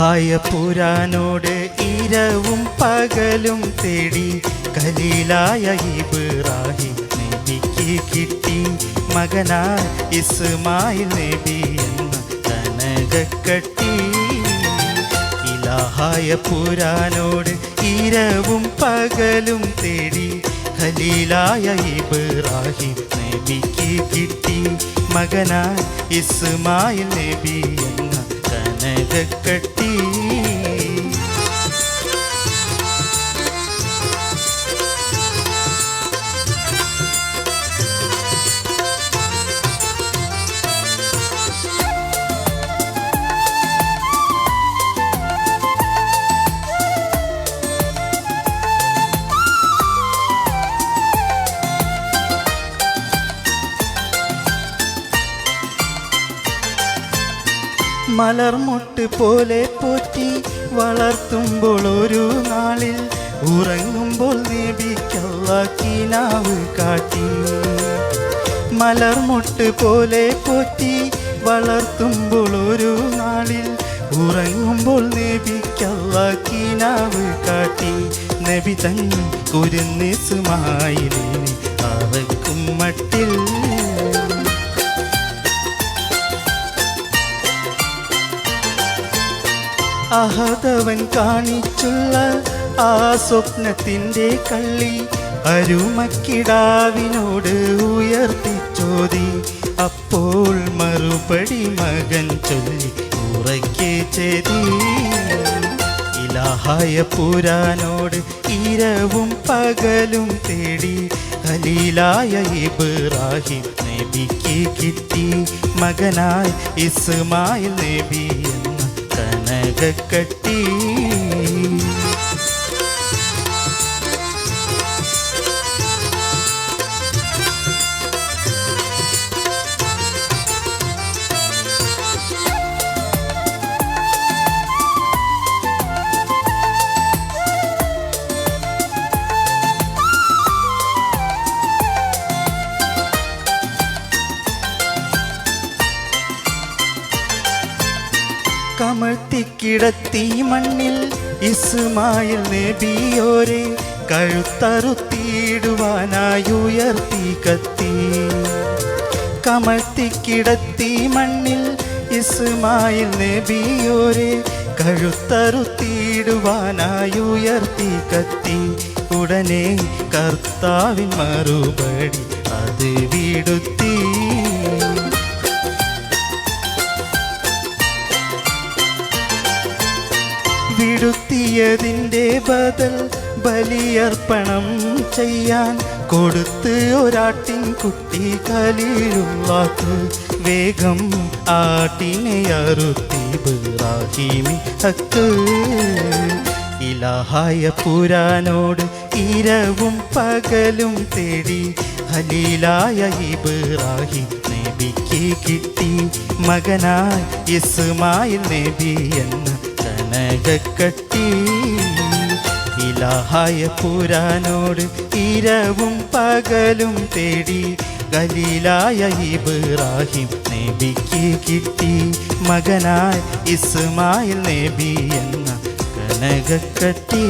ഇലാഹായ പുരാനോട് ഇരവും പകലും തേടി കലീലായ ഇബ്രാഹിം നബിക്ക് കിട്ടി. മകനായ ഇസ്മായിൽ നബി എന്ന കനകക്കട്ടി ഇലാഹായ പുരാനോട് ഇരവും പകലും തേടി ഖലീലായ ഇബ്രാഹിം നബിക്ക് കിട്ടി. മകനായ ഇസ്മായിൽ നബി എന്ന കനകക്കട്ടി മലർമൊട്ട് പോലെ പോറ്റി വളർത്തുമ്പോൾ ഒരു നാളിൽ ഉറങ്ങുമ്പോൾ നേടിക്കള്ളാക്കിനാവ് കിനാവ് കാട്ടി. മലർമുട്ട് പോലെ പോറ്റി വളർത്തുമ്പോൾ ഒരു നാളിൽ ഉറങ്ങുമ്പോൾ നബിക്കല്ല കിനാവ് കാട്ടി. നബി തൻ കുരുന്നിസുമായിലിനി അവക്കും മട്ടിൽ അഹതവൻ കാണിച്ചുള്ള ആ സ്വപ്നത്തിന്റെ കള്ളി അരുമക്കിടാവിനോട് ഉയർത്തി ചോദി. അപ്പോൾ മറുപടി മകൻ ചൊല്ലി ഉറക്കെ ചെതി ഇലാഹായ പുരാനോട് ഇരവും പകലും തേടി ഖലീലായ ഇബ്രാഹിം നബിക്ക് കിട്ടി. മകനായി ഇസ്മായിൽ നബി എന്ന കനകക്കട്ടി കമഴ്ത്തിക്കിടത്തി മണ്ണിൽ ഇസ്മായിൽ നബിയോരെ കഴുത്തറുത്തിയിടുവാനായി ഉയർത്തി കത്തി. കമഴ്ത്തിക്കിടത്തി മണ്ണിൽ ഇസ്മായിൽ നബിയോരെ കഴുത്തറുത്തിയിടുവാനായി ഉയർത്തി കത്തി. ഉടനെ കർത്താവിൻ മറുപടി അത് വിടുത്തി. വിടുത്തിയതിന്റെ ബദൽ ബലിയർപ്പണം ചെയ്യാൻ കൊടുത്ത് ഒരാട്ടിൻ കുട്ടി കലിയുള്ളാക്ക് വേഗം ആട്ടിനെ അറുത്തി ബിറാഹിമി ഹക്ക്. ഇലാഹായ പുരാനോട് ഇരവും പകലും തേടി ഹലീലായ ഇബ്രാഹിം നബിക്ക് കിട്ടി. മകനായ ഇസ്മായിൽ നബി എന്ന കനകക്കട്ടി ഇലഹായ പുരാനോട് ഇരവും പകലും തേടി ഗലീലായ ഇബ്രാഹിം നബിക്ക് കിട്ടി. മകനായ ഇസ്മായിൽ നബി എന്ന കനകക്കട്ടി.